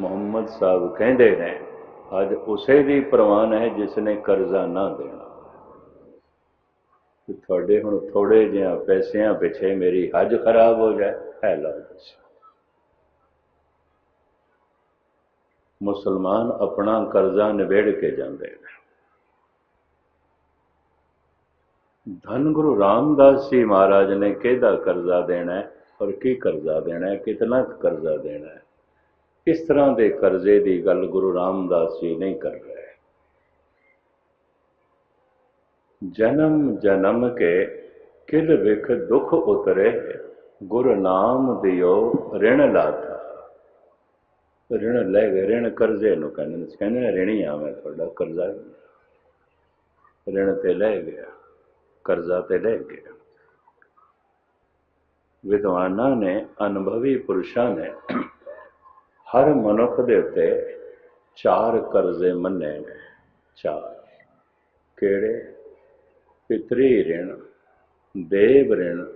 ਮੁਹੰਮਦ ਸਾਹਿਬ ਕਹਿੰਦੇ ਨੇ, ਅੱਜ ਉਸੇ ਦੀ ਪ੍ਰਵਾਨ ਹੈ ਜਿਸ ਨੇ ਕਰਜ਼ਾ ਨਾ ਦੇਣਾ ਕਿ ਤੁਹਾਡੇ ਹੁਣ ਥੋੜੇ ਜਿਹਾ ਪੈਸਿਆਂ ਪਿੱਛੇ ਮੇਰੀ ਹੱਜ ਖਰਾਬ ਹੋ ਜਾਏ, ਹੈ ਲਓ ਮੁਸਲਮਾਨ ਆਪਣਾ ਕਰਜ਼ਾ ਨਿਬੇੜ ਕੇ ਜਾਂਦੇ ਨੇ। ਧੰਨ ਗੁਰੂ ਰਾਮਦਾਸ ਜੀ ਮਹਾਰਾਜ ਨੇ ਕਿਹਦਾ ਕਰਜ਼ਾ ਦੇਣਾ ਹੈ ਔਰ ਕੀ ਕਰਜ਼ਾ ਦੇਣਾ ਹੈ, ਕਿਤਨਾ ਕਰਜ਼ਾ ਦੇਣਾ ਹੈ? ਇਸ ਤਰ੍ਹਾਂ ਦੇ ਕਰਜ਼ੇ ਦੀ ਗੱਲ ਗੁਰੂ ਰਾਮਦਾਸ ਜੀ ਨਹੀਂ ਕਰ ਰਹੇ? ਜਨਮ ਜਨਮ ਕੇ ਕਿਲ ਵਿਖ ਦੁਖ ਉਤਰੇ, ਗੁਰ ਨਾਮ ਦਿਓ ਰਿਣ ਲਾਥਾ ਰਿਣ ਲੈ ਗਏ, ਰਿਣ ਕਰਜ਼ੇ ਨੂੰ ਕਹਿੰਦੇ ਨੇ, ਕਹਿੰਦੇ ਰਿਣੀ ਆ ਮੈਂ ਤੁਹਾਡਾ ਕਰਜ਼ਾ। ਰਿਣ ਤੇ ਲੈ ਗਿਆ, ਕਰਜ਼ਾ ਤੇ ਲੈ ਗਿਆ। ਵਿਦਵਾਨਾਂ ਨੇ, ਅਨੁਭਵੀ ਪੁਰਸ਼ਾਂ ਨੇ ਹਰ ਮਨੁੱਖ ਦੇ ਉੱਤੇ ਚਾਰ ਕਰਜ਼ੇ ਮੰਨੇ ਨੇ। ਚਾਰ। ਕਿਹੜੇ? ਪਿਤਰੀ ਰਿਣ, ਦੇਵ ਰਿਣ,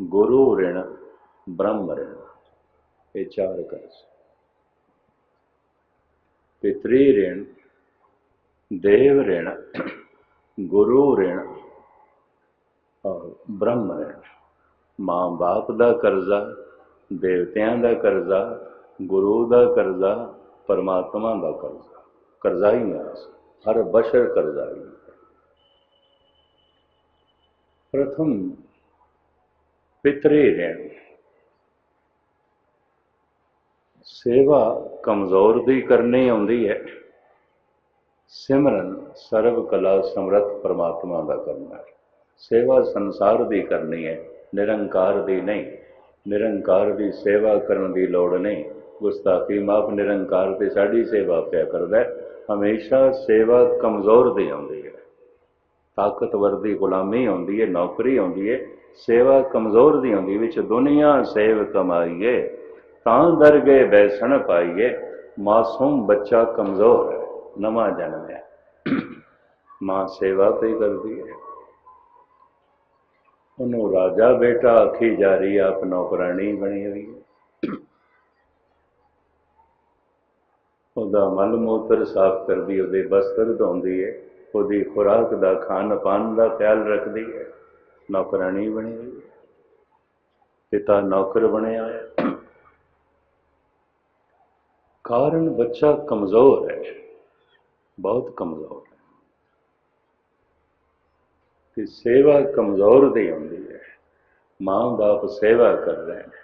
ਗੁਰੂ ਰਿਣ, ਬ੍ਰਹਮ ਰਿਣ। ਇਹ ਚਾਰ ਕਰਜ਼ੇ। ਪਿਤਰੀ ਰਿਣ, ਦੇਵ ਰਿਣ, ਗੁਰੂ ਰਿਣ ਔਰ ਬ੍ਰਹਮ ਰਿਣ। ਮਾਂ ਬਾਪ ਦਾ ਕਰਜ਼ਾ, ਦੇਵਤਿਆਂ ਦਾ ਕਰਜ਼ਾ ਗੁਰੂ ਦਾ ਕਰਜ਼ਾ ਪਰਮਾਤਮਾ ਦਾ ਕਰਜ਼ਾ ਕਰਜ਼ਾ ਹੀ ਹੈ ਹਰ ਬਸ਼ਰ ਕਰਜ਼ਾ ਹੀ ਪ੍ਰਥਮ ਪਿਤਰੀ ਰਿਣ ਸੇਵਾ ਕਮਜ਼ੋਰ ਦੀ ਕਰਨੀ ਆਉਂਦੀ ਹੈ। ਸਿਮਰਨ ਸਰਬ ਕਲਾ ਸਮਰੱਥ ਪਰਮਾਤਮਾ ਦਾ ਕਰਨਾ ਹੈ। ਸੇਵਾ ਸੰਸਾਰ ਦੀ ਕਰਨੀ ਹੈ, ਨਿਰੰਕਾਰ ਦੀ ਨਹੀਂ। ਨਿਰੰਕਾਰ ਦੀ ਸੇਵਾ ਕਰਨ ਦੀ ਲੋੜ ਨਹੀਂ। ਗੁਸਤਾਖੀ ਮਾਫ ਨਿਰੰਕਾਰ ਤੇ ਸਾਡੀ ਸੇਵਾ ਪਿਆ ਕਰਦਾ ਹਮੇਸ਼ਾ ਸੇਵਾ ਕਮਜ਼ੋਰ ਦੀ ਆਉਂਦੀ ਹੈ। ਤਾਕਤਵਰ ਦੀ ਗੁਲਾਮੀ ਆਉਂਦੀ ਹੈ, ਨੌਕਰੀ ਆਉਂਦੀ ਹੈ, ਸੇਵਾ ਕਮਜ਼ੋਰ ਦੀ ਆਉਂਦੀ ਵਿੱਚ ਦੁਨੀਆ ਸੇਵ ਕਮਾਈਏ, ਤਾਂ ਦਰ ਗਏ ਬੈਸਣ ਪਾਈਏ, ਮਾਸੂਮ ਬੱਚਾ ਕਮਜ਼ੋਰ ਹੈ, ਨਵਾਂ ਜਨਮ ਹੈ। ਮਾਂ ਸੇਵਾ ਤੇ ਕਰਦੀ ਹੈ। ਉਹਨੂੰ ਰਾਜਾ ਬੇਟਾ ਆਖੀ ਜਾ ਰਹੀ ਆਪ ਨੌਕਰਾਣੀ ਬਣੀ ਹੋਈ ਹੈ। ਉਹਦਾ ਮਲ ਮੂਤਰ ਸਾਫ਼ ਕਰਦੀ, ਉਹਦੇ ਬਸਤਰ ਧੋਂਦੀ ਹੈ ਉਹਦੀ ਖੁਰਾਕ ਦਾ ਖਾਣ ਪਾਣ ਦਾ ਖਿਆਲ ਰੱਖਦੀ ਹੈ ਨੌਕਰਾਨੀ ਬਣੀ ਹੋਈ ਪਿਤਾ ਨੌਕਰ ਬਣਿਆ ਹੈ ਕਾਰਨ ਬੱਚਾ ਕਮਜ਼ੋਰ ਹੈ, ਬਹੁਤ ਕਮਜ਼ੋਰ ਹੈ। ਕਿ ਸੇਵਾ ਕਮਜ਼ੋਰ ਦੀ ਹੁੰਦੀ ਹੈ ਮਾਂ ਬਾਪ ਸੇਵਾ ਕਰ ਰਹੇ ਨੇ।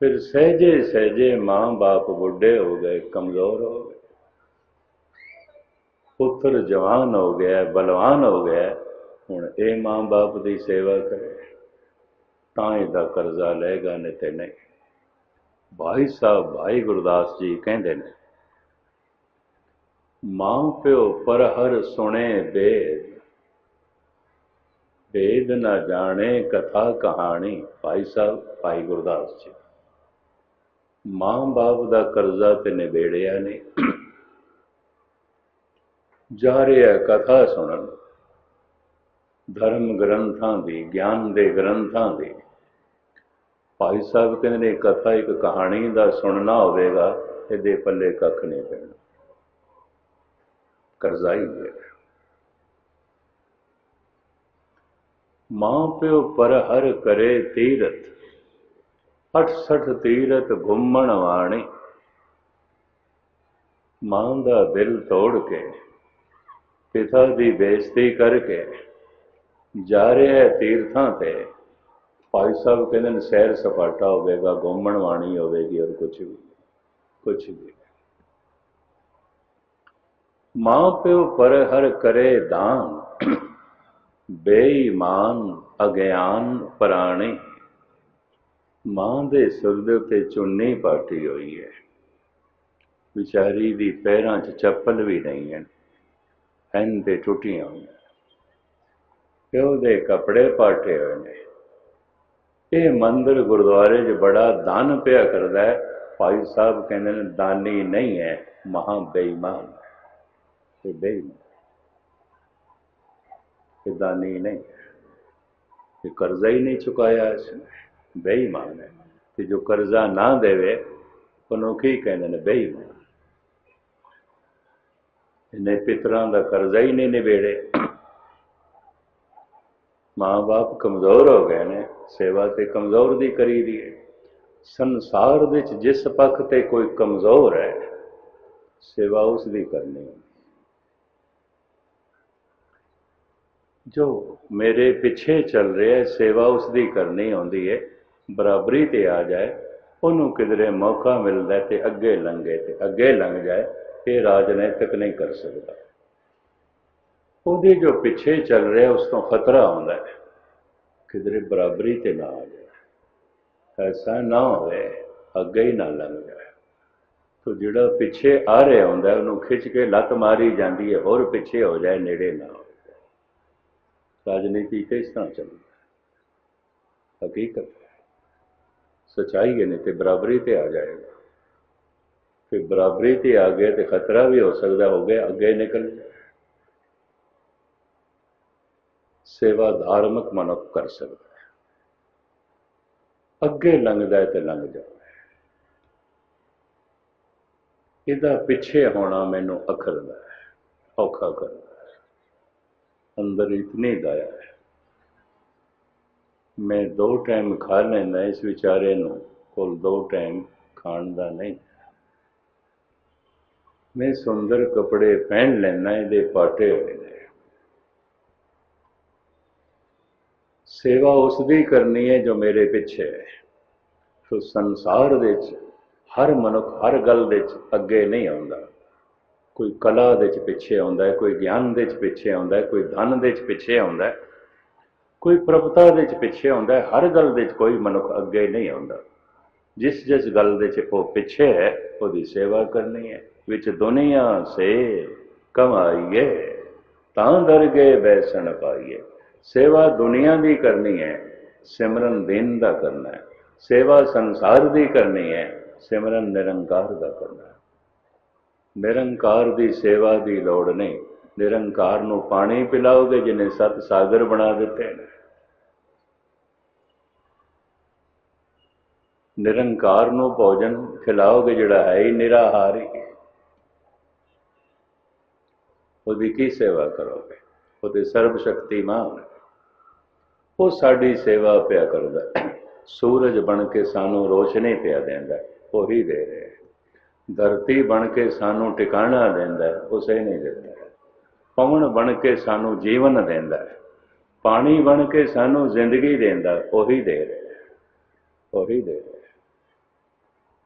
ਫਿਰ ਸਹਜੇ ਸਹਜੇ ਮਾਂ ਬਾਪ ਬੁੱਢੇ ਹੋ ਗਏ, ਕਮਜ਼ੋਰ ਹੋ ਗਏ। ਪੁੱਤਰ ਜਵਾਨ ਹੋ ਗਿਆ, ਬਲਵਾਨ ਹੋ ਗਿਆ, ਹੁਣ ਇਹ ਮਾਂ ਬਾਪ ਦੀ ਸੇਵਾ ਕਰੇ। ਤਾਂ ਇਹਦਾ ਕਰਜ਼ਾ ਲਏਗਾ ਨਹੀਂ ਤੇ ਨਹੀਂ। ਭਾਈ ਸਾਹਿਬ, ਭਾਈ ਗੁਰਦਾਸ ਜੀ ਕਹਿੰਦੇ ਨੇ, ਮਾਂ ਪਿਓ ਪਰ ਹਰ ਸੁਣੇ ਬੇਦ। ਬੇਦ ਨਾ ਜਾਣੇ ਕਥਾ ਕਹਾਣੀ। ਭਾਈ ਸਾਹਿਬ, ਭਾਈ ਗੁਰਦਾਸ ਜੀ। ਮਾਂ ਬਾਪ ਦਾ ਕਰਜ਼ਾ ਤੇ ਨਿਬੇੜਿਆ ਨੇ। ਜਾ ਰਿਹਾ ਕਥਾ ਸੁਣਨ। ਧਰਮ ਗ੍ਰੰਥਾਂ ਦੀ, ਗਿਆਨ ਦੇ ਗ੍ਰੰਥਾਂ ਦੀ। ਭਾਈ ਸਾਹਿਬ ਕਹਿੰਦੇ ਨੇ, ਕਥਾ ਇੱਕ ਕਹਾਣੀ ਦਾ ਸੁਣਨਾ ਹੋਵੇਗਾ, ਇਹਦੇ ਪੱਲੇ ਕੱਖ ਨਹੀਂ ਪੈਣਾ। ਕਰਜ਼ਾ ਹੀ ਹੈ। ਮਾਂ ਪਿਓ ਪਰ ਹਰ ਕਰੇ ਤੀਰਥ। 68 ਤੀਰਥ ਘੁੰਮਣ ਵਾਣੀ। ਮਾਂ ਦਾ ਦਿਲ ਤੋੜ ਕੇ, ਪਿਤਾ ਦੀ ਬੇਇੱਜ਼ਤੀ ਕਰਕੇ ਜਾ ਰਿਹਾ ਤੀਰਥਾਂ ਤੇ। ਭਾਈ ਸਾਹਿਬ ਕਹਿੰਦੇ ਨੇ, ਸੈਰ ਸਪਾਟਾ ਹੋਵੇਗਾ ਗੁੰਮਣ ਵਾਣੀ ਹੋਵੇਗੀ ਔਰ ਕੁਝ ਵੀ ਕੁਝ ਵੀ। ਮਾਂ ਪਿਓ ਪਰ ਹਰ ਕਰੇ ਦਾਨ, ਬੇਈਮਾਨ ਅਗਿਆਨ ਪ੍ਰਾਣੀ। ਮਾਂ ਦੇ ਸਿਰ ਦੇ ਉੱਤੇ ਚੁੰਨੀ ਪਾਟੀ ਹੋਈ ਹੈ। ਵਿਚਾਰੀ ਦੀ ਪੈਰਾਂ 'ਚ ਚੱਪਲ ਵੀ ਨਹੀਂ ਹੈ। ਐਨ ਤੇ ਟੁੱਟੀਆਂ ਹੋਈਆਂ। ਪਿਓ ਦੇ ਕੱਪੜੇ ਪਾਟੇ ਹੋਏ ਨੇ। ਇਹ ਮੰਦਰ ਗੁਰਦੁਆਰੇ 'ਚ ਬੜਾ ਦਾਨ ਪਿਆ ਕਰਦਾ ਹੈ। ਭਾਈ ਸਾਹਿਬ ਕਹਿੰਦੇ ਨੇ, ਦਾਨੀ ਨਹੀਂ ਹੈ, ਮਹਾ ਬੇਈਮਾਨ ਹੈ। ਬੇਈਮਾਨ ਇਹ ਦਾਨੀ ਨਹੀਂ ਇਹ ਕਰਜ਼ਾ ਹੀ ਨਹੀਂ ਚੁਕਾਇਆ ਇਸਨੇ ਬੇਈਮਾਨ ਹੈ। ਤੇ ਜੋ ਕਰਜ਼ਾ ਨਾ ਦੇਵੇ ਉਹਨੂੰ ਕੀ ਕਹਿੰਦੇ ਨੇ, ਬੇਈਮਾਨ। ਇਹਨੇ ਪਿਤਰਾਂ ਦਾ ਕਰਜ਼ਾ ਹੀ ਨਹੀਂ ਨਿਬੇੜੇ। ਮਾਂ-ਬਾਪ ਕਮਜ਼ੋਰ ਹੋ ਗਏ ਨੇ, ਸੇਵਾ ਤੇ ਕਮਜ਼ੋਰ ਦੀ ਕਰੀ ਦੀ ਹੈ। ਸੰਸਾਰ ਵਿੱਚ ਜਿਸ ਪੱਖ ਤੇ ਕੋਈ ਕਮਜ਼ੋਰ ਹੈ, ਸੇਵਾ ਉਸ ਦੀ ਕਰਨੀ ਹੈ। ਜੋ ਮੇਰੇ ਪਿੱਛੇ ਚੱਲ ਰਿਹਾ ਸੇਵਾ ਉਸ ਦੀ ਕਰਨੀ ਆਉਂਦੀ ਹੈ। ਬਰਾਬਰੀ ਤੇ ਆ ਜਾਏ, ਉਹਨੂੰ ਕਿਧਰੇ ਮੌਕਾ ਮਿਲਦਾ ਤੇ ਅੱਗੇ ਲੰਘੇ ਤੇ ਅੱਗੇ ਲੰਘ ਜਾਏ, ਇਹ ਰਾਜਨੀਤਿਕ ਨਹੀਂ ਕਰ ਸਕਦਾ। ਉਹਦੇ ਜੋ ਪਿੱਛੇ ਚੱਲ ਰਿਹਾ, ਉਸ ਤੋਂ ਖਤਰਾ ਆਉਂਦਾ ਹੈ। ਕਿਧਰੇ ਬਰਾਬਰੀ ਤੇ ਨਾ ਆ ਜਾਏ। ਐਸਾ ਨਾ ਹੋਵੇ, ਅੱਗੇ ਹੀ ਨਾ ਲੰਘ ਜਾਏ। ਤੋ ਜਿਹੜਾ ਪਿੱਛੇ ਆ ਰਿਹਾ ਹੁੰਦਾ, ਉਹਨੂੰ ਖਿੱਚ ਕੇ ਲੱਤ ਮਾਰੀ ਜਾਂਦੀ ਹੈ, ਹੋਰ ਪਿੱਛੇ ਹੋ ਜਾਏ, ਨੇੜੇ ਨਾ ਹੋ ਜਾਏ ਰਾਜਨੀਤੀ ਤੇ ਇਸ ਤਰ੍ਹਾਂ ਚੱਲਦੀ ਹੈ। ਹਕੀਕਤ ਸਚਾਈ ਹੈ ਨਹੀਂ ਤੇ ਬਰਾਬਰੀ ਤੇ ਆ ਜਾਏਗਾ। ਫਿਰ ਬਰਾਬਰੀ ਤੇ ਆ ਗਏ ਤੇ ਖਤਰਾ ਵੀ ਹੋ ਸਕਦਾ ਹੋ ਗਿਆ, ਅੱਗੇ ਨਿਕਲ ਜਾਏ। ਸੇਵਾ ਧਾਰਮਿਕ ਮਨੁੱਖ ਕਰ ਸਕਦਾ ਹੈ। ਅੱਗੇ ਲੰਘਦਾ ਤੇ ਲੰਘ ਜਾਵੇ ਇਹਦਾ ਪਿੱਛੇ ਹੋਣਾ ਮੈਨੂੰ ਅਖਰਦਾ ਹੈ, ਔਖਾ ਕਰਦਾ ਅੰਦਰ ਇਤਨੀ ਦਇਆ ਹੈ। ਮੈਂ ਦੋ ਟਾਈਮ ਖਾ ਲੈਂਦਾ, ਇਸ ਵਿਚਾਰੇ ਨੂੰ ਕੋਲ ਦੋ ਟਾਈਮ ਖਾਣ ਦਾ ਨਹੀਂ ਮੈਂ ਸੁੰਦਰ ਕੱਪੜੇ ਪਹਿਨ ਲੈਣਾ ਇਹਦੇ ਪਾਟੇ ਹੋਏ ਨੇ। ਸੇਵਾ ਉਸ ਦੀ ਕਰਨੀ ਹੈ ਜੋ ਮੇਰੇ ਪਿੱਛੇ ਹੈ। ਸੋ ਸੰਸਾਰ ਵਿੱਚ ਹਰ ਮਨੁੱਖ ਹਰ ਗੱਲ ਵਿੱਚ ਅੱਗੇ ਨਹੀਂ ਆਉਂਦਾ। ਕੋਈ ਕਲਾ ਦੇ ਵਿੱਚ ਪਿੱਛੇ ਆਉਂਦਾ ਹੈ, ਕੋਈ ਗਿਆਨ ਦੇ ਵਿੱਚ ਪਿੱਛੇ ਆਉਂਦਾ ਹੈ, ਕੋਈ ਧਨ ਦੇ ਵਿੱਚ ਪਿੱਛੇ ਆਉਂਦਾ ਹੈ। ਕੋਈ ਪ੍ਰਭਤਾ ਦੇ ਵਿੱਚ ਪਿੱਛੇ ਆਉਂਦਾ ਹਰ ਗੱਲ ਦੇ ਵਿੱਚ ਕੋਈ ਮਨੁੱਖ ਅੱਗੇ ਨਹੀਂ ਆਉਂਦਾ। ਜਿਸ ਜਿਸ ਗੱਲ ਦੇ ਵਿੱਚ ਉਹ ਪਿੱਛੇ ਹੈ, ਉਹਦੀ ਸੇਵਾ ਕਰਨੀ ਹੈ। ਵਿੱਚ ਦੁਨੀਆ ਸੇ ਕਮਾਈਏ, ਤਾਂ ਦਰਗੇ ਬੈਸਣ ਪਾਈਏ। ਸੇਵਾ ਦੁਨੀਆ ਦੀ ਕਰਨੀ ਹੈ, ਸਿਮਰਨ ਦਿਨ ਦਾ ਕਰਨਾ ਹੈ। ਸੇਵਾ ਸੰਸਾਰ ਦੀ ਕਰਨੀ ਹੈ, ਸਿਮਰਨ ਨਿਰੰਕਾਰ ਦਾ ਕਰਨਾ ਹੈ। ਨਿਰੰਕਾਰ ਦੀ ਸੇਵਾ ਦੀ ਲੋੜ ਨਹੀਂ। ਨਿਰੰਕਾਰ ਨੂੰ ਪਾਣੀ ਪਿਲਾਓਗੇ ਜਿਹਨੇ ਸਤ ਸਾਗਰ ਬਣਾ ਦਿੱਤੇ ਨੇ। ਨਿਰੰਕਾਰ ਨੂੰ ਭੋਜਨ ਖਿਲਾਓਗੇ, ਜਿਹੜਾ ਹੈ ਹੀ ਨਿਰਾਹਾਰੀ। ਉਹਦੀ ਕੀ ਸੇਵਾ ਕਰੋਗੇ? ਉਹਦੇ ਸਰਬ ਸ਼ਕਤੀਮਾਨ। ਉਹ ਸਾਡੀ ਸੇਵਾ ਪਿਆ ਕਰਦਾ। ਸੂਰਜ ਬਣ ਕੇ ਸਾਨੂੰ ਰੋਸ਼ਨੀ ਪਿਆ ਦਿੰਦਾ। ਉਹੀ ਦੇ ਰਿਹਾ। ਧਰਤੀ ਬਣ ਕੇ ਸਾਨੂੰ ਟਿਕਾਣਾ ਦਿੰਦਾ। ਉਸੇ ਨਹੀਂ ਦਿੰਦਾ ਪਵਨ ਬਣ ਕੇ ਸਾਨੂੰ ਜੀਵਨ ਦਿੰਦਾ ਪਾਣੀ ਬਣ ਕੇ ਸਾਨੂੰ ਜ਼ਿੰਦਗੀ ਦਿੰਦਾ ਉਹੀ ਦੇ ਰਿਹਾ ਉਹੀ ਦੇ ਰਿਹਾ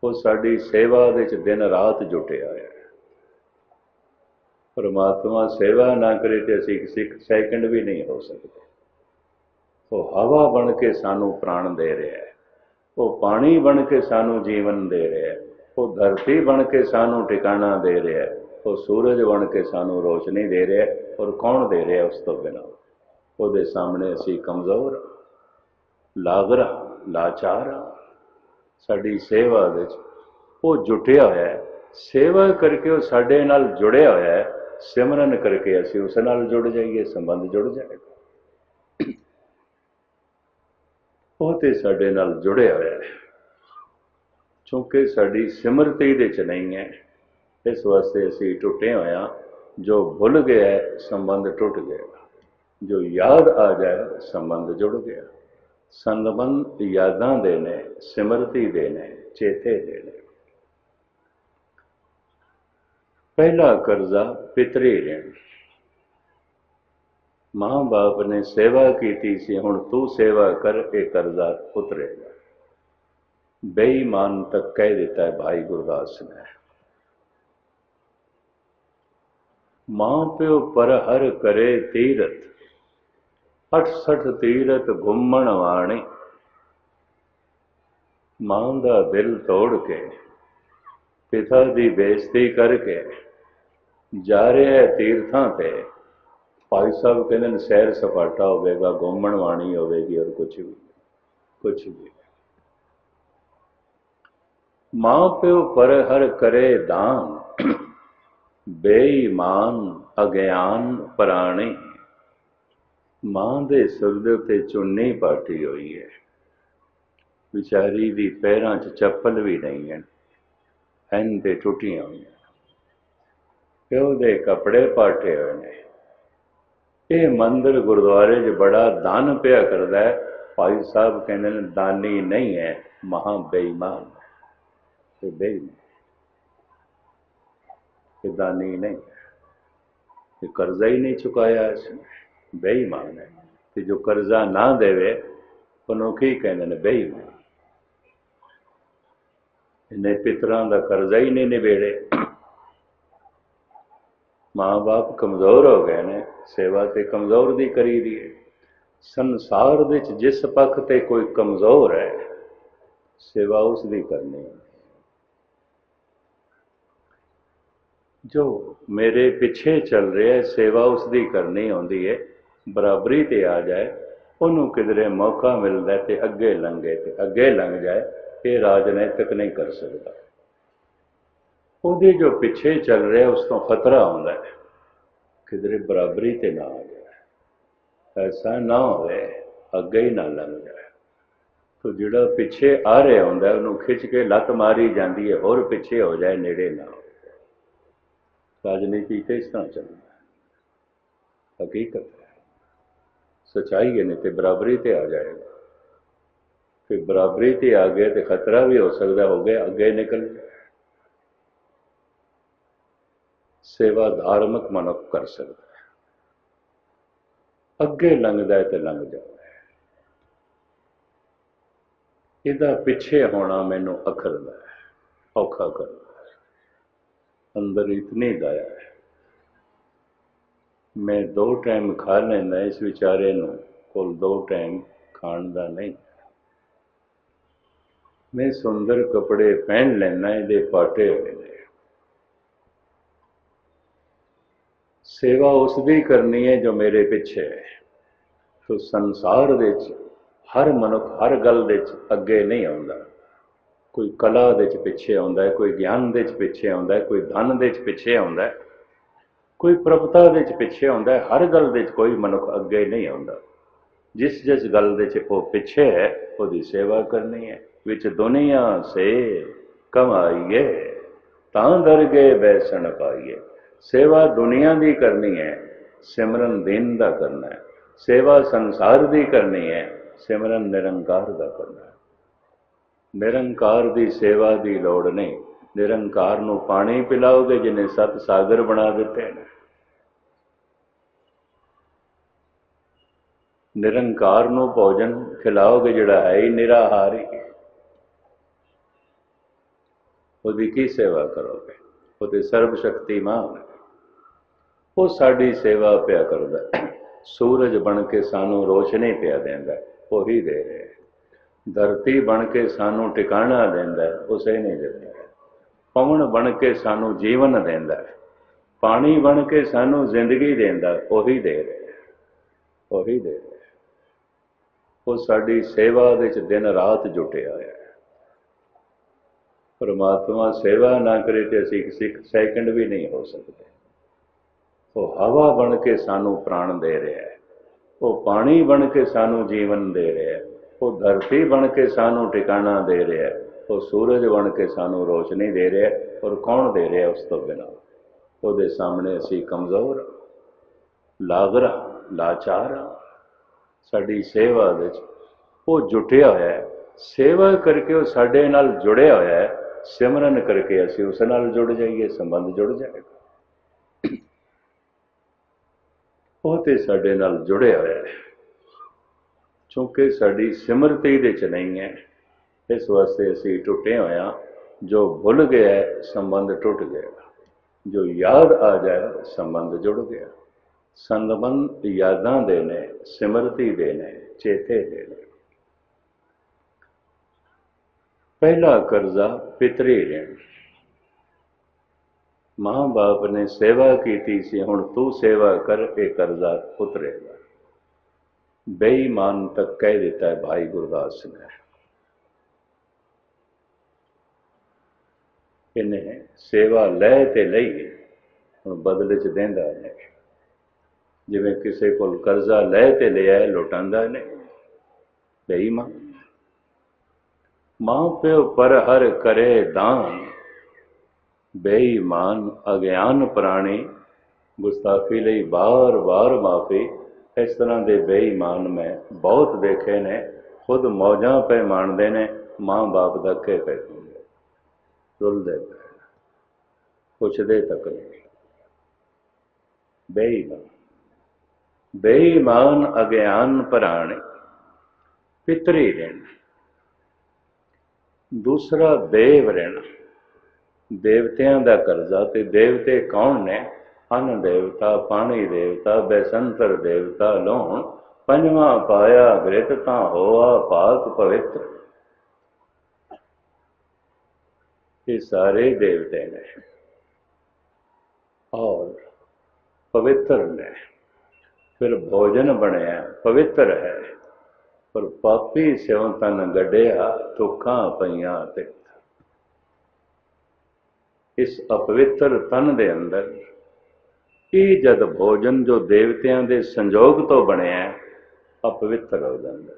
ਉਹ ਸਾਡੀ ਸੇਵਾ ਦੇ ਵਿੱਚ ਦਿਨ ਰਾਤ ਜੁਟਿਆ ਹੋਇਆ ਹੈ। ਪਰਮਾਤਮਾ ਸੇਵਾ ਨਾ ਕਰੇ ਤੇ ਅਸੀਂ ਇੱਕ ਸੈਕਿੰਡ ਵੀ ਨਹੀਂ ਹੋ ਸਕਦੇ। ਉਹ ਹਵਾ ਬਣ ਕੇ ਸਾਨੂੰ ਪ੍ਰਾਣ ਦੇ ਰਿਹਾ ਹੈ। ਉਹ ਪਾਣੀ ਬਣ ਕੇ ਸਾਨੂੰ ਜੀਵਨ ਦੇ ਰਿਹਾ ਹੈ। ਉਹ ਧਰਤੀ ਬਣ ਕੇ ਸਾਨੂੰ ਟਿਕਾਣਾ ਦੇ ਰਿਹਾ ਹੈ। ਉਹ ਸੂਰਜ ਬਣ ਕੇ ਸਾਨੂੰ ਰੋਸ਼ਨੀ ਦੇ ਰਿਹਾ ਔਰ ਕੌਣ ਦੇ ਰਿਹਾ ਉਸ ਤੋਂ ਬਿਨਾਂ? ਉਹਦੇ ਸਾਹਮਣੇ ਅਸੀਂ ਕਮਜ਼ੋਰ ਲਾਗਰਾ ਲਾਚਾਰ ਸਾਡੀ ਸੇਵਾ ਵਿੱਚ ਉਹ ਜੁਟਿਆ ਹੋਇਆ ਹੈ। ਸੇਵਾ ਕਰਕੇ ਉਹ ਸਾਡੇ ਨਾਲ ਜੁੜਿਆ ਹੋਇਆ ਹੈ। ਸਿਮਰਨ ਕਰਕੇ ਅਸੀਂ ਉਸ ਨਾਲ ਜੁੜ ਜਾਈਏ, ਸੰਬੰਧ ਜੁੜ ਜਾਏਗਾ। ਉਹ ਤੇ ਸਾਡੇ ਨਾਲ ਜੁੜਿਆ ਹੋਇਆ ਹੈ। ਕਿਉਂਕਿ ਸਾਡੀ ਸਿਮਰਤੀ ਦੇ ਚ ਨਹੀਂ ਹੈ। ਇਸ ਵਾਸਤੇ ਅਸੀਂ ਟੁੱਟੇ ਹੋਇਆ ਜੋ ਭੁੱਲ ਗਿਆ ਸੰਬੰਧ ਟੁੱਟ ਗਿਆ ਜੋ ਯਾਦ ਆ ਜਾਏ, ਸੰਬੰਧ ਜੁੜ ਗਿਆ ਸੰਬੰਧ ਯਾਦਾਂ ਦੇ ਨੇ, ਸਿਮਰਤੀ ਦੇ ਨੇ, ਚੇਤੇ ਦੇ ਨੇ। ਪਹਿਲਾ ਕਰਜ਼ਾ ਪਿਤਰੀ ਰਹਿਣ ਮਾਂ ਬਾਪ ਨੇ ਸੇਵਾ ਕੀਤੀ ਸੀ, ਹੁਣ ਤੂੰ ਸੇਵਾ ਕਰ, ਇਹ ਕਰਜ਼ਾ ਉਤਰੇਗਾ। ਬੇਈਮਾਨ ਤੱਕ ਕਹਿ ਦਿੱਤਾ ਹੈ, ਭਾਈ ਗੁਰਦਾਸ ਨੇ। ਮਾਂ ਪਿਓ ਪਰ ਹਰ ਕਰੇ ਤੀਰਤ 68 ਤੀਰਥ ਘੁੰਮਣ ਵਾਣੀ। ਮਾਂ ਦਾ ਦਿਲ ਤੋੜ ਕੇ, ਪਿਤਾ ਦੀ ਬੇਇੱਜ਼ਤੀ ਕਰਕੇ ਜਾ ਰਿਹਾ ਤੀਰਥਾਂ ਤੇ। ਭਾਈ ਸਾਹਿਬ ਕਹਿੰਦੇ ਨੇ, ਸੈਰ ਸਪਾਟਾ ਹੋਵੇਗਾ, ਘੁੰਮਣ ਵਾਣੀ ਹੋਵੇਗੀ ਔਰ ਕੁਝ ਵੀ ਕੁਝ ਵੀ। ਮਾਂ ਪਿਓ ਪਰ ਹਰ ਕਰੇ ਦਾਨ ਬੇਈਮਾਨ, ਅਗਿਆਨ ਪ੍ਰਾਣੀ। ਮਾਂ ਦੇ ਸਿਰ ਦੇ ਉੱਤੇ ਚੁੰਨੀ ਪਾਟੀ ਹੋਈ ਹੈ। ਵਿਚਾਰੀ ਦੀ ਪੈਰਾਂ 'ਚ ਚੱਪਲ ਵੀ ਨਹੀਂ ਹੈ। ਐਨ ਤੇ ਟੁੱਟੀਆਂ ਹੋਈਆਂ। ਪਿਓ ਦੇ ਕੱਪੜੇ ਪਾਟੇ ਹੋਏ ਨੇ। ਇਹ ਮੰਦਰ ਗੁਰਦੁਆਰੇ 'ਚ ਬੜਾ ਦਾਨ ਪਿਆ ਕਰਦਾ ਹੈ। ਭਾਈ ਸਾਹਿਬ ਕਹਿੰਦੇ ਨੇ, ਦਾਨੀ ਨਹੀਂ ਹੈ, ਮਹਾ ਬੇਈਮਾਨ ਹੈ। ਬੇਈਮਾਨ। ਇਹ ਦਾਨੀ ਨਹੀਂ ਹੈ ਇਹ ਕਰਜ਼ਾ ਹੀ ਨਹੀਂ ਚੁਕਾਇਆ ਇਸਨੇ ਬੇਈਮਾਨ ਹੈ ਤੇ ਜੋ ਕਰਜ਼ਾ ਨਾ ਦੇਵੇ ਉਹਨੂੰ ਕੀ ਕਹਿੰਦੇ ਨੇ ਬੇਈਮਾਨ ਇਹਨੇ ਪਿਤਰਾਂ ਦਾ ਕਰਜ਼ਾ ਹੀ ਨਹੀਂ ਨਿਬੇੜੇ ਮਾਂ-ਬਾਪ ਕਮਜ਼ੋਰ ਹੋ ਗਏ ਨੇ ਸੇਵਾ ਤੇ ਕਮਜ਼ੋਰ ਦੀ ਕਰੀ ਦੀ ਹੈ ਸੰਸਾਰ ਵਿੱਚ ਜਿਸ ਪੱਖ ਤੇ ਕੋਈ ਕਮਜ਼ੋਰ ਹੈ ਸੇਵਾ ਉਸ ਦੀ ਕਰਨੀ ਹੈ ਜੋ ਮੇਰੇ ਪਿੱਛੇ ਚੱਲ ਰਿਹਾ ਹੈ, ਸੇਵਾ ਉਸ ਦੀ ਕਰਨੀ ਹੁੰਦੀ ਹੈ, ਬਰਾਬਰੀ ਤੇ ਆ ਜਾਏ, ਉਹਨੂੰ ਕਿਧਰੇ ਮੌਕਾ ਮਿਲਦਾ ਤੇ ਅੱਗੇ ਲੰਘੇ ਤੇ ਅੱਗੇ ਲੰਘ ਜਾਏ, ਇਹ ਰਾਜਨੀਤਿਕ ਨਹੀਂ ਕਰ ਸਕਦਾ। ਉਹਦੇ ਜੋ ਪਿੱਛੇ ਚੱਲ ਰਿਹਾ, ਉਸ ਤੋਂ ਖਤਰਾ ਹੁੰਦਾ ਹੈ, ਕਿਧਰੇ ਬਰਾਬਰੀ ਤੇ ਨਾ ਆ ਜਾਏ। ਐਸਾ ਨਾ ਹੋਵੇ, ਅੱਗੇ ਹੀ ਨਾ ਲੰਘ ਜਾਏ। ਤੋ ਜਿਹੜਾ ਪਿੱਛੇ ਆ ਰਿਹਾ ਹੁੰਦਾ, ਉਹਨੂੰ ਖਿੱਚ ਕੇ ਲੱਤ ਮਾਰੀ ਜਾਂਦੀ ਹੈ, ਹੋਰ ਪਿੱਛੇ ਹੋ ਜਾਏ, ਨੇੜੇ ਨਾ ਹੋ ਰਾਜਨੀਤੀ ਤੇ ਇਸ ਤਰ੍ਹਾਂ ਚੱਲਦਾ ਹੈ। ਹਕੀਕਤ ਹੈ, ਸਚਾਈ ਹੈ ਨਹੀਂ ਤੇ ਬਰਾਬਰੀ ਤੇ ਆ ਜਾਏਗਾ। ਫਿਰ ਬਰਾਬਰੀ ਤੇ ਆ ਗਏ ਤੇ ਖਤਰਾ ਵੀ ਹੋ ਸਕਦਾ, ਹੋ ਗਿਆ, ਅੱਗੇ ਨਿਕਲ ਜਾਏ ਸੇਵਾ ਧਾਰਮਿਕ ਮਨੁੱਖ ਕਰ ਸਕਦਾ ਅੱਗੇ ਲੰਘਦਾ ਹੈ ਤੇ ਲੰਘ ਜਾਂਦਾ ਇਹਦਾ ਪਿੱਛੇ ਹੋਣਾ ਮੈਨੂੰ ਅਖਰਦਾ ਹੈ, ਔਖਾ ਕਰਦਾ ਹੈ ਅੰਦਰ ਇਤਨੀ ਦਇਆ ਹੈ। ਮੈਂ ਦੋ ਟਾਈਮ ਖਾ ਲੈਂਦਾ, ਇਸ ਵਿਚਾਰੇ ਨੂੰ ਕੋਲ ਦੋ ਟਾਈਮ ਖਾਣ ਦਾ ਨਹੀਂ। ਮੈਂ ਸੁੰਦਰ ਕੱਪੜੇ ਪਹਿਨ ਲੈਣਾ ਇਹਦੇ ਪਾਟੇ ਹੋਏ ਨੇ। ਸੇਵਾ ਉਸ ਦੀ ਕਰਨੀ ਹੈ ਜੋ ਮੇਰੇ ਪਿੱਛੇ ਹੈ। ਤੋ ਸੰਸਾਰ ਵਿੱਚ ਹਰ ਮਨੁੱਖ ਹਰ ਗੱਲ ਵਿੱਚ ਅੱਗੇ ਨਹੀਂ ਆਉਂਦਾ। ਕੋਈ ਕਲਾ ਦੇ ਵਿੱਚ ਪਿੱਛੇ ਆਉਂਦਾ ਹੈ, ਕੋਈ ਗਿਆਨ ਦੇ ਵਿੱਚ ਪਿੱਛੇ ਆਉਂਦਾ ਹੈ, ਕੋਈ ਧਨ ਦੇ ਵਿੱਚ ਪਿੱਛੇ ਆਉਂਦਾ ਹੈ, ਕੋਈ ਪ੍ਰਭਤਾ ਦੇ ਵਿੱਚ ਪਿੱਛੇ ਆਉਂਦਾ ਹੈ, ਹਰ ਗੱਲ ਦੇ ਵਿੱਚ ਕੋਈ ਮਨੁੱਖ ਅੱਗੇ ਨਹੀਂ ਆਉਂਦਾ। ਜਿਸ ਜਿਸ ਗੱਲ ਦੇ ਵਿੱਚ ਉਹ ਪਿੱਛੇ ਹੈ, ਉਹਦੀ ਸੇਵਾ ਕਰਨੀ ਹੈ। ਵਿੱਚ ਦੁਨੀਆ ਸੇ ਕਮਾਈਏ, ਤਾਂ ਦਰਗੇ ਬੈਸਣ ਪਾਈਏ। ਸੇਵਾ ਦੁਨੀਆ ਦੀ ਕਰਨੀ ਹੈ, ਸਿਮਰਨ ਦਿਨ ਦਾ ਕਰਨਾ ਹੈ। ਸੇਵਾ ਸੰਸਾਰ ਦੀ ਕਰਨੀ ਹੈ, ਸਿਮਰਨ ਨਿਰੰਕਾਰ ਦਾ ਕਰਨਾ ਹੈ। ਨਿਰੰਕਾਰ ਦੀ ਸੇਵਾ ਦੀ ਲੋੜ ਨਹੀਂ। ਨਿਰੰਕਾਰ ਨੂੰ ਪਾਣੀ ਪਿਲਾਓਗੇ, ਜਿਨੇ ਸਤ ਸਾਗਰ ਬਣਾ ਦਿੱਤੇ ਨੇ। ਨਿਰੰਕਾਰ ਨੂੰ ਭੋਜਨ ਖਿਲਾਓਗੇ, ਜਿਹੜਾ ਹੈ ਹੀ ਨਿਰਾਹਾਰੀ। ਉਹਦੀ ਕੀ ਸੇਵਾ ਕਰੋਗੇ? ਉਹਦੇ ਸਰਬ ਸ਼ਕਤੀਮਾਨ ਉਹ ਸਾਡੀ ਸੇਵਾ ਪਿਆ ਕਰਦਾ। ਸੂਰਜ ਬਣ ਕੇ ਸਾਨੂੰ ਰੋਸ਼ਨੀ ਪਿਆ ਦਿੰਦਾ। ਉਹੀ ਦੇ ਰਿਹਾ। ਧਰਤੀ ਬਣ ਕੇ ਸਾਨੂੰ ਟਿਕਾਣਾ ਦਿੰਦਾ ਉਸੇ ਨਹੀਂ ਦਿੰਦਾ ਪਵਨ ਬਣ ਕੇ ਸਾਨੂੰ ਜੀਵਨ ਦਿੰਦਾ ਪਾਣੀ ਬਣ ਕੇ ਸਾਨੂੰ ਜ਼ਿੰਦਗੀ ਦਿੰਦਾ ਉਹੀ ਦੇ ਰਿਹਾ ਉਹੀ ਦੇ ਰਿਹਾ ਉਹ ਸਾਡੀ ਸੇਵਾ ਵਿੱਚ ਦਿਨ ਰਾਤ ਜੁਟਿਆ ਹੋਇਆ ਹੈ। ਪਰਮਾਤਮਾ ਸੇਵਾ ਨਾ ਕਰੇ ਤੇ ਅਸੀਂ ਇੱਕ ਸੈਕਿੰਡ ਵੀ ਨਹੀਂ ਹੋ ਸਕਦੇ। ਉਹ ਹਵਾ ਬਣ ਕੇ ਸਾਨੂੰ ਪ੍ਰਾਣ ਦੇ ਰਿਹਾ ਹੈ। ਉਹ ਪਾਣੀ ਬਣ ਕੇ ਸਾਨੂੰ ਜੀਵਨ ਦੇ ਰਿਹਾ ਹੈ। ਉਹ ਧਰਤੀ ਬਣ ਕੇ ਸਾਨੂੰ ਟਿਕਾਣਾ ਦੇ ਰਿਹਾ ਹੈ। ਉਹ ਸੂਰਜ ਬਣ ਕੇ ਸਾਨੂੰ ਰੋਸ਼ਨੀ ਦੇ ਰਿਹਾ ਹੈ ਔਰ ਕੌਣ ਦੇ ਰਿਹਾ ਉਸ ਤੋਂ ਬਿਨਾ? ਉਹਦੇ ਸਾਹਮਣੇ ਅਸੀਂ ਕਮਜ਼ੋਰ ਲਾਗਰਾ ਲਾਚਾਰ ਸਾਡੀ ਸੇਵਾ ਵਿੱਚ ਉਹ ਜੁਟਿਆ ਹੋਇਆ ਹੈ। ਸੇਵਾ ਕਰਕੇ ਉਹ ਸਾਡੇ ਨਾਲ ਜੁੜਿਆ ਹੋਇਆ ਹੈ। ਸਿਮਰਨ ਕਰਕੇ ਅਸੀਂ ਉਸ ਨਾਲ ਜੁੜ ਜਾਈਏ, ਸੰਬੰਧ ਜੁੜ ਜਾਏਗਾ। ਉਹ ਤੇ ਸਾਡੇ ਨਾਲ ਜੁੜਿਆ ਹੋਇਆ ਹੈ। ਕਿਉਂਕਿ ਸਾਡੀ ਸਿਮਰਤੀ ਦੇ ਚ ਨਹੀਂ ਹੈ, ਇਸ ਵਾਸਤੇ ਅਸੀਂ ਟੁੱਟੇ ਹੋਇਆ ਜੋ ਭੁੱਲ ਗਿਆ ਸੰਬੰਧ ਟੁੱਟ ਗਿਆ ਜੋ ਯਾਦ ਆ ਜਾਏ, ਸੰਬੰਧ ਜੁੜ ਗਿਆ ਸੰਬੰਧ ਯਾਦਾਂ ਦੇ ਨੇ, ਸਿਮਰਤੀ ਦੇ ਨੇ, ਚੇਤੇ ਦੇ ਨੇ। ਪਹਿਲਾ ਕਰਜ਼ਾ ਪਿਤਰੀ ਰਿਣ ਮਾਂ ਬਾਪ ਨੇ ਸੇਵਾ ਕੀਤੀ ਸੀ, ਹੁਣ ਤੂੰ ਸੇਵਾ ਕਰ, ਇਹ ਕਰਜ਼ਾ ਉਤਰੇਗਾ। ਬੇਈਮਾਨ ਤੱਕ ਕਹਿ ਦਿੱਤਾ ਹੈ ਭਾਈ ਗੁਰਦਾਸ ਨੇ। ਇਹਨੇ ਸੇਵਾ ਲੈ ਤੇ ਲਈ, ਹੁਣ ਬਦਲੇ ਚ ਦਿੰਦਾ ਨਹੀਂ ਜਿਵੇਂ ਕਿਸੇ ਕੋਲ ਕਰਜ਼ਾ ਲੈ ਤੇ ਲਿਆ ਲੁਟਾਉਂਦਾ ਨਹੀਂ। ਬੇਈਮਾਨ। ਮਾਂ ਪਿਓ ਪਰ ਹਰ ਕਰੇ ਦਾਨ। ਬੇਈਮਾਨ ਅਗਿਆਨ ਪ੍ਰਾਣੀ, ਗੁਸਤਾਖੀ ਲਈ ਬਾਰ-ਬਾਰ ਮਾਫੀ। ਇਸ ਤਰ੍ਹਾਂ ਦੇ ਬੇਈਮਾਨ ਮੈਂ ਬਹੁਤ ਦੇਖੇ ਨੇ, ਖੁਦ ਮੌਜਾਂ ਪੈ ਮਾਣਦੇ ਨੇ, ਮਾਂ-ਬਾਪ ਦਾ ਕੇ ਪੈ ਹੁੰਦੇ ਰੁੱਲਦੇ ਪਏ ਪੁੱਛਦੇ ਤੱਕ ਨਹੀਂ। ਬੇਈਮਾਨ। ਬੇਈਮਾਨ ਅਗਿਆਨ ਪ੍ਰਾਣੀ, ਪਿਤਰੀ ਰਹਿਣਾ। ਦੂਸਰਾ ਦੇਵ ਰਹਿਣਾ। ਦੇਵਤਿਆਂ ਦਾ ਕਰਜ਼ਾ ਤੇ ਦੇਵਤੇ ਕੌਣ ਨੇ? ਅਨ ਦੇਵਤਾ, ਪਾਣੀ ਦੇਵਤਾ, ਬੈਸੰਤਰ ਦੇਵਤਾ ਲੋਹਣ ਪੰਜਵਾਂ ਪਾਇਆ ਗ੍ਰਿਤ ਤਾਂ ਹੋਆ ਪਾਕ ਪਵਿੱਤਰ। ਇਹ ਸਾਰੇ ਦੇਵਤੇ ਨੇ ਔਰ ਪਵਿੱਤਰ ਨੇ। ਫਿਰ ਭੋਜਨ ਬਣਿਆ, ਪਵਿੱਤਰ ਹੈ। ਪਰ ਪਾਪੀ ਸਿਉ ਤਨ ਗੱਡਿਆ ਤੁਖਾਂ ਪਈਆਂ ਤੇ ਇਸ ਅਪਵਿੱਤਰ ਤਨ ਦੇ ਅੰਦਰ ਇਹ ਜਦ ਭੋਜਨ ਜੋ ਦੇਵਤਿਆਂ ਦੇ ਸੰਜੋਗ ਤੋਂ ਬਣਿਆ, ਅਪਵਿੱਤਰ ਹੋ ਜਾਂਦਾ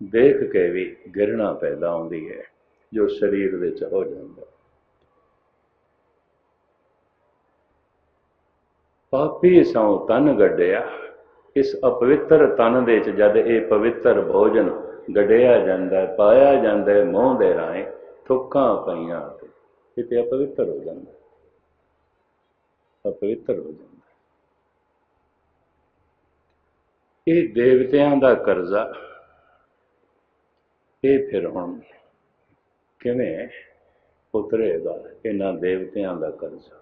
ਦੇਖ ਕੇ ਵੀ ਗਿਰਣਾ ਪੈਦਾ ਹੁੰਦੀ ਹੈ, ਜੋ ਸਰੀਰ ਵਿੱਚ ਹੋ ਜਾਂਦਾ ਪਾਪੀ ਸੌ ਤਨ ਗੱਡਿਆ, ਇਸ ਅਪਵਿੱਤਰ ਤਨ ਦੇ ਚ ਜਦ ਇਹ ਪਵਿੱਤਰ ਭੋਜਨ ਗੜਿਆ ਜਾਂਦਾ ਪਾਇਆ ਜਾਂਦਾ ਮੂੰਹ ਦੇ ਰਾਹੀਂ, ਥੁੱਕਾਂ ਪਈਆਂ ਤੇ ਇਹ ਤੇ ਅਪਵਿੱਤਰ ਹੋ ਜਾਂਦਾ ਅਪਵਿੱਤਰ ਹੋ ਜਾਂਦਾ ਹੈ। ਇਹ ਦੇਵਤਿਆਂ ਦਾ ਕਰਜ਼ਾ, ਇਹ ਫਿਰ ਹੁਣ ਕਿਵੇਂ ਉਤਰੇਗਾ ਇਹਨਾਂ ਦੇਵਤਿਆਂ ਦਾ ਕਰਜ਼ਾ